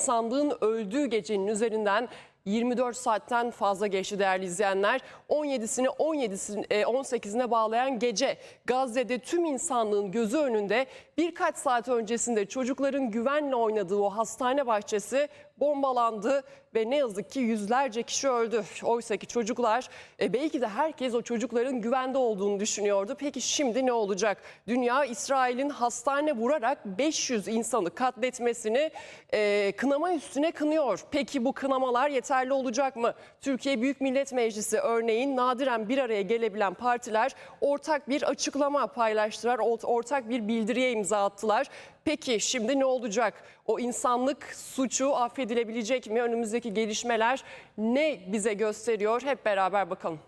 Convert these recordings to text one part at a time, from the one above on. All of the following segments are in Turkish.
Sandığın öldüğü gecenin üzerinden 24 saatten fazla geçti değerli izleyenler. 17'sini 17'sini e, 18'ine bağlayan gece Gazze'de tüm insanlığın gözü önünde birkaç saat öncesinde çocukların güvenle oynadığı o hastane bahçesi bombalandı ve ne yazık ki yüzlerce kişi öldü. Oysa ki çocuklar e, belki de herkes o çocukların güvende olduğunu düşünüyordu. Peki şimdi ne olacak? Dünya İsrail'in hastane vurarak 500 insanı katletmesini e, kınama üstüne kınıyor. Peki bu kınamalar yeterli olacak mı? Türkiye Büyük Millet Meclisi örneğin nadiren bir araya gelebilen partiler ortak bir açıklama paylaştılar. Ort- Ortak bir bildiriye imza attılar. Peki şimdi ne olacak? O insanlık suçu affedilebilecek mi? Önümüzdeki gelişmeler ne bize gösteriyor? Hep beraber bakalım.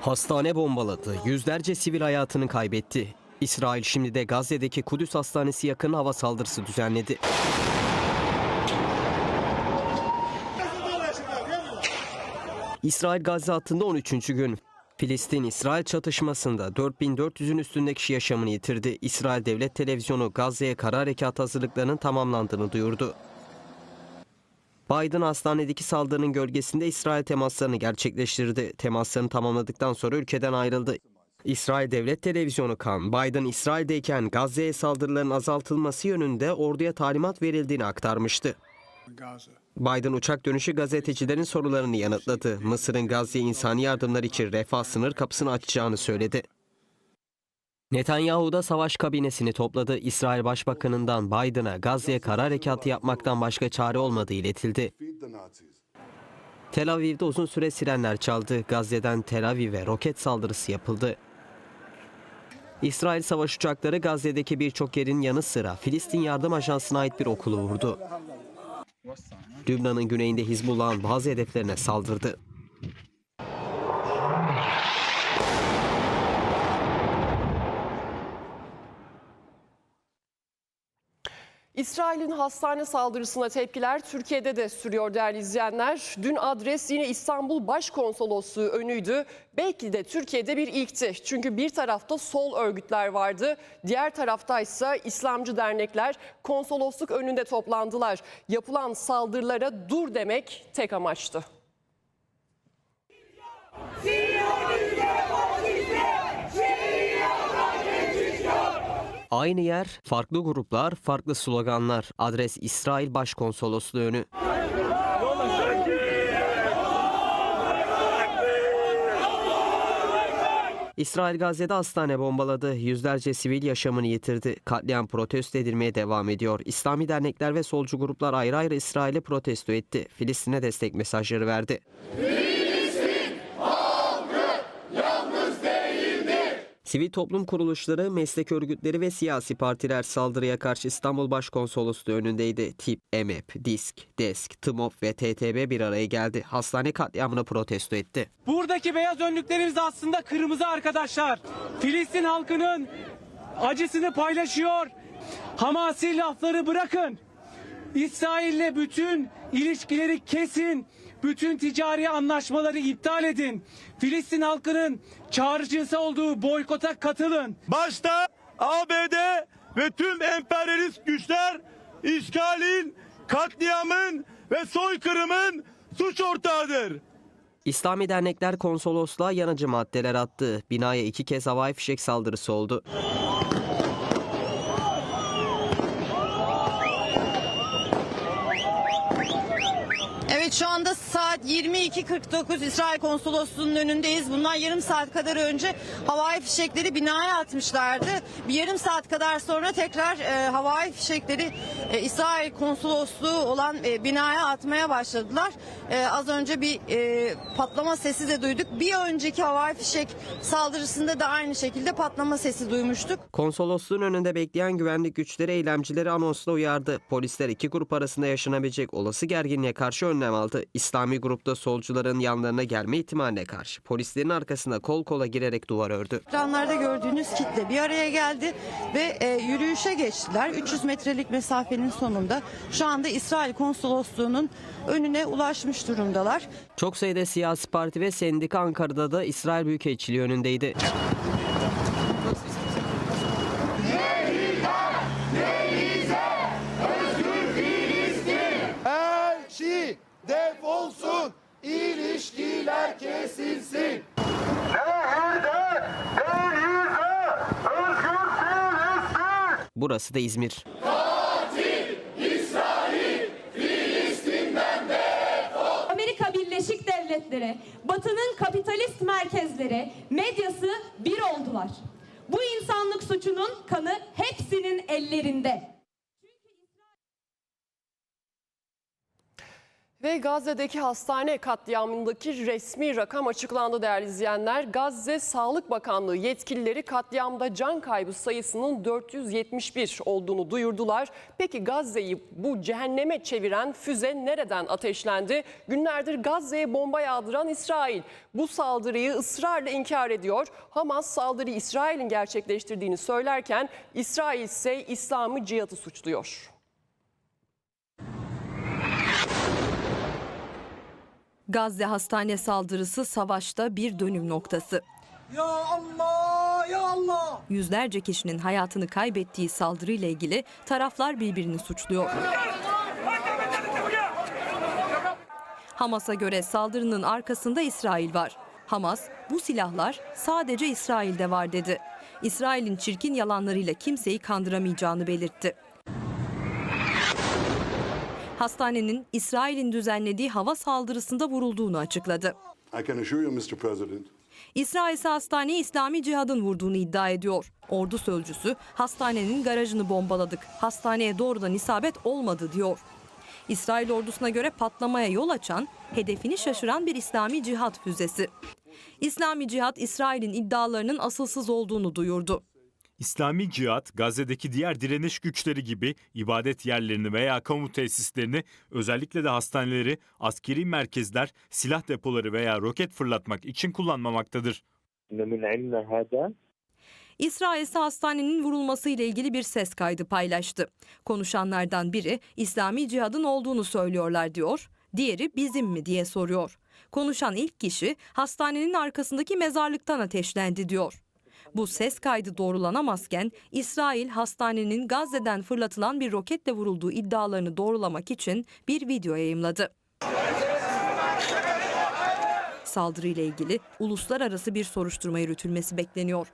Hastane bombaladı, yüzlerce sivil hayatını kaybetti. İsrail şimdi de Gazze'deki Kudüs Hastanesi yakın hava saldırısı düzenledi. İsrail Gazze hattında 13. gün. Filistin-İsrail çatışmasında 4400'ün üstünde kişi yaşamını yitirdi. İsrail Devlet Televizyonu Gazze'ye kara harekat hazırlıklarının tamamlandığını duyurdu. Biden hastanedeki saldırının gölgesinde İsrail temaslarını gerçekleştirdi. Temaslarını tamamladıktan sonra ülkeden ayrıldı. İsrail Devlet Televizyonu kan, Biden İsrail'deyken Gazze'ye saldırıların azaltılması yönünde orduya talimat verildiğini aktarmıştı. Biden uçak dönüşü gazetecilerin sorularını yanıtladı. Mısır'ın Gazze'ye insani yardımlar için refah sınır kapısını açacağını söyledi. Netanyahu da savaş kabinesini topladı. İsrail Başbakanı'ndan Biden'a Gazze'ye kara harekatı yapmaktan başka çare olmadığı iletildi. Tel Aviv'de uzun süre sirenler çaldı. Gazze'den Tel Aviv'e roket saldırısı yapıldı. İsrail savaş uçakları Gazze'deki birçok yerin yanı sıra Filistin Yardım Ajansı'na ait bir okulu vurdu. Lübnan'ın güneyinde Hizbullah'ın bazı hedeflerine saldırdı. İsrail'in hastane saldırısına tepkiler Türkiye'de de sürüyor değerli izleyenler. Dün adres yine İstanbul Başkonsolosluğu önüydü. Belki de Türkiye'de bir ilkti. Çünkü bir tarafta sol örgütler vardı. Diğer taraftaysa İslamcı dernekler konsolosluk önünde toplandılar. Yapılan saldırılara dur demek tek amaçtı. Aynı yer, farklı gruplar, farklı sloganlar. Adres İsrail Başkonsolosluğu önü. İsrail Gazze'de hastane bombaladı. Yüzlerce sivil yaşamını yitirdi. Katliam protesto edilmeye devam ediyor. İslami dernekler ve solcu gruplar ayrı ayrı İsrail'i protesto etti. Filistin'e destek mesajları verdi. Sivil toplum kuruluşları, meslek örgütleri ve siyasi partiler saldırıya karşı İstanbul Başkonsolosluğu önündeydi. TİP, EMEP, DİSK, DESK, TMOP ve TTB bir araya geldi. Hastane katliamını protesto etti. Buradaki beyaz önlüklerimiz aslında kırmızı arkadaşlar. Filistin halkının acısını paylaşıyor. Hamasi lafları bırakın. İsrail'le bütün ilişkileri kesin. Bütün ticari anlaşmaları iptal edin. Filistin halkının çağrıcısı olduğu boykota katılın. Başta ABD ve tüm emperyalist güçler işgalin, katliamın ve soykırımın suç ortağıdır. İslami dernekler konsolosluğa yanıcı maddeler attı. Binaya iki kez havai fişek saldırısı oldu. Evet şu anda saat 22.49 İsrail konsolosluğunun önündeyiz. Bundan yarım saat kadar önce havai fişekleri binaya atmışlardı. Bir yarım saat kadar sonra tekrar e, havai fişekleri e, İsrail konsolosluğu olan e, binaya atmaya başladılar. E, az önce bir e, patlama sesi de duyduk. Bir önceki havai fişek saldırısında da aynı şekilde patlama sesi duymuştuk. Konsolosluğun önünde bekleyen güvenlik güçleri eylemcileri anonsla uyardı. Polisler iki grup arasında yaşanabilecek olası gerginliğe karşı önlem aldı. İslami grupta solcuların yanlarına gelme ihtimaline karşı polislerin arkasında kol kola girerek duvar ördü. Ekranlarda gördüğünüz kitle bir araya geldi ve e, yürüyüşe geçtiler. 300 metrelik mesafenin sonunda şu anda İsrail konsolosluğunun önüne ulaşmış durumdalar. Çok sayıda siyasi parti ve sendika Ankara'da da İsrail Büyükelçiliği önündeydi. def olsun, ilişkiler kesilsin. Nehirde denize özgür Filistin. Burası da İzmir. Amerika Birleşik Devletleri, Batı'nın kapitalist merkezleri, medyası bir oldular. Bu insanlık suçunun kanı hepsinin ellerinde. Ve Gazze'deki hastane katliamındaki resmi rakam açıklandı değerli izleyenler. Gazze Sağlık Bakanlığı yetkilileri katliamda can kaybı sayısının 471 olduğunu duyurdular. Peki Gazze'yi bu cehenneme çeviren füze nereden ateşlendi? Günlerdir Gazze'ye bomba yağdıran İsrail bu saldırıyı ısrarla inkar ediyor. Hamas saldırıyı İsrail'in gerçekleştirdiğini söylerken İsrail ise İslam'ı cihatı suçluyor. Gazze hastane saldırısı savaşta bir dönüm noktası. Ya Allah ya Allah. Yüzlerce kişinin hayatını kaybettiği saldırıyla ilgili taraflar birbirini suçluyor. Hamas'a göre saldırının arkasında İsrail var. Hamas bu silahlar sadece İsrail'de var dedi. İsrail'in çirkin yalanlarıyla kimseyi kandıramayacağını belirtti. Hastanenin İsrail'in düzenlediği hava saldırısında vurulduğunu açıkladı. İsrail ise hastaneyi İslami cihadın vurduğunu iddia ediyor. Ordu sözcüsü hastanenin garajını bombaladık. Hastaneye doğrudan isabet olmadı diyor. İsrail ordusuna göre patlamaya yol açan, hedefini şaşıran bir İslami cihat füzesi. İslami cihat İsrail'in iddialarının asılsız olduğunu duyurdu. İslami cihat, Gazze'deki diğer direniş güçleri gibi ibadet yerlerini veya kamu tesislerini, özellikle de hastaneleri, askeri merkezler, silah depoları veya roket fırlatmak için kullanmamaktadır. İsrail ise hastanenin vurulması ile ilgili bir ses kaydı paylaştı. Konuşanlardan biri İslami cihadın olduğunu söylüyorlar diyor. Diğeri bizim mi diye soruyor. Konuşan ilk kişi hastanenin arkasındaki mezarlıktan ateşlendi diyor. Bu ses kaydı doğrulanamazken İsrail hastanenin Gazze'den fırlatılan bir roketle vurulduğu iddialarını doğrulamak için bir video yayımladı. Saldırıyla ilgili uluslararası bir soruşturma yürütülmesi bekleniyor.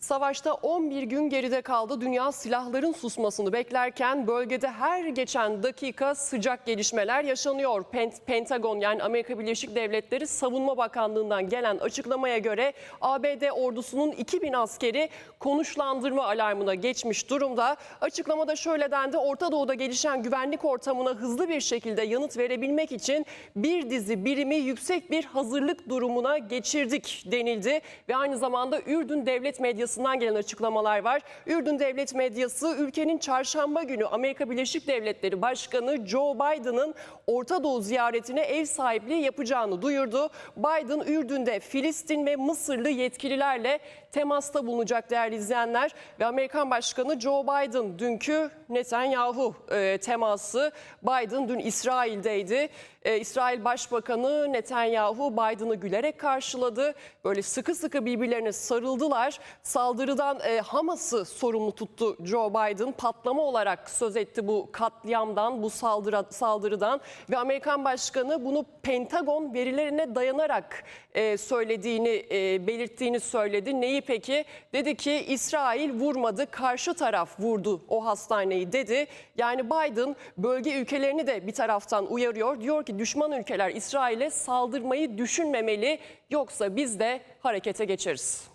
Savaşta 11 gün geride kaldı. Dünya silahların susmasını beklerken bölgede her geçen dakika sıcak gelişmeler yaşanıyor. Pent- Pentagon yani Amerika Birleşik Devletleri Savunma Bakanlığı'ndan gelen açıklamaya göre ABD ordusunun 2000 askeri konuşlandırma alarmına geçmiş durumda. Açıklamada şöyle dendi. Orta Doğu'da gelişen güvenlik ortamına hızlı bir şekilde yanıt verebilmek için bir dizi birimi yüksek bir hazırlık durumuna geçirdik denildi. Ve aynı zamanda Ürdün Devlet Medyası'ndan gelen açıklamalar var. Ürdün Devlet Medyası ülkenin çarşamba günü Amerika Birleşik Devletleri Başkanı Joe Biden'ın Orta Doğu ziyaretine ev sahipliği yapacağını duyurdu. Biden Ürdün'de Filistin ve Mısırlı yetkililerle temasta bulunacak değerli izleyenler ve Amerikan Başkanı Joe Biden dünkü Netanyahu e, teması Biden dün İsrail'deydi. E, İsrail Başbakanı Netanyahu Biden'ı gülerek karşıladı. Böyle sıkı sıkı birbirlerine sarıldılar. Saldırıdan e, Hamas'ı sorumlu tuttu Joe Biden. Patlama olarak söz etti bu katliamdan, bu saldırı, saldırıdan ve Amerikan Başkanı bunu Pentagon verilerine dayanarak e, söylediğini, e, belirttiğini söyledi. Neyi peki? Dedi ki İsrail vurmadı, karşı taraf vurdu o hastaneyi dedi. Yani Biden bölge ülkelerini de bir taraftan uyarıyor. Diyor ki düşman ülkeler İsrail'e saldırmayı düşünmemeli yoksa biz de harekete geçeriz.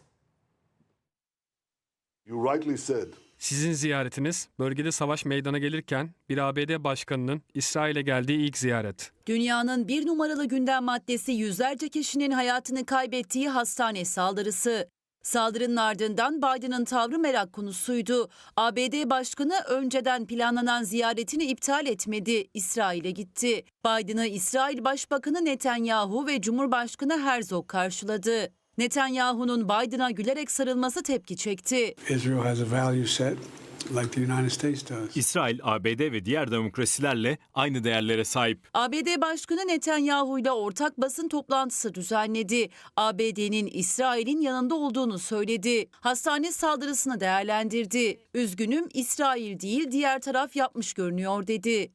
you rightly said, Sizin ziyaretiniz bölgede savaş meydana gelirken bir ABD başkanının İsrail'e geldiği ilk ziyaret. Dünyanın bir numaralı gündem maddesi yüzlerce kişinin hayatını kaybettiği hastane saldırısı. Saldırının ardından Biden'ın tavrı merak konusuydu. ABD Başkanı önceden planlanan ziyaretini iptal etmedi, İsrail'e gitti. Biden'ı İsrail Başbakanı Netanyahu ve Cumhurbaşkanı Herzog karşıladı. Netanyahu'nun Biden'a gülerek sarılması tepki çekti. Like the United States does. İsrail, ABD ve diğer demokrasilerle aynı değerlere sahip. ABD Başkanı Netanyahu ile ortak basın toplantısı düzenledi. ABD'nin İsrail'in yanında olduğunu söyledi. Hastane saldırısını değerlendirdi. Üzgünüm İsrail değil diğer taraf yapmış görünüyor dedi.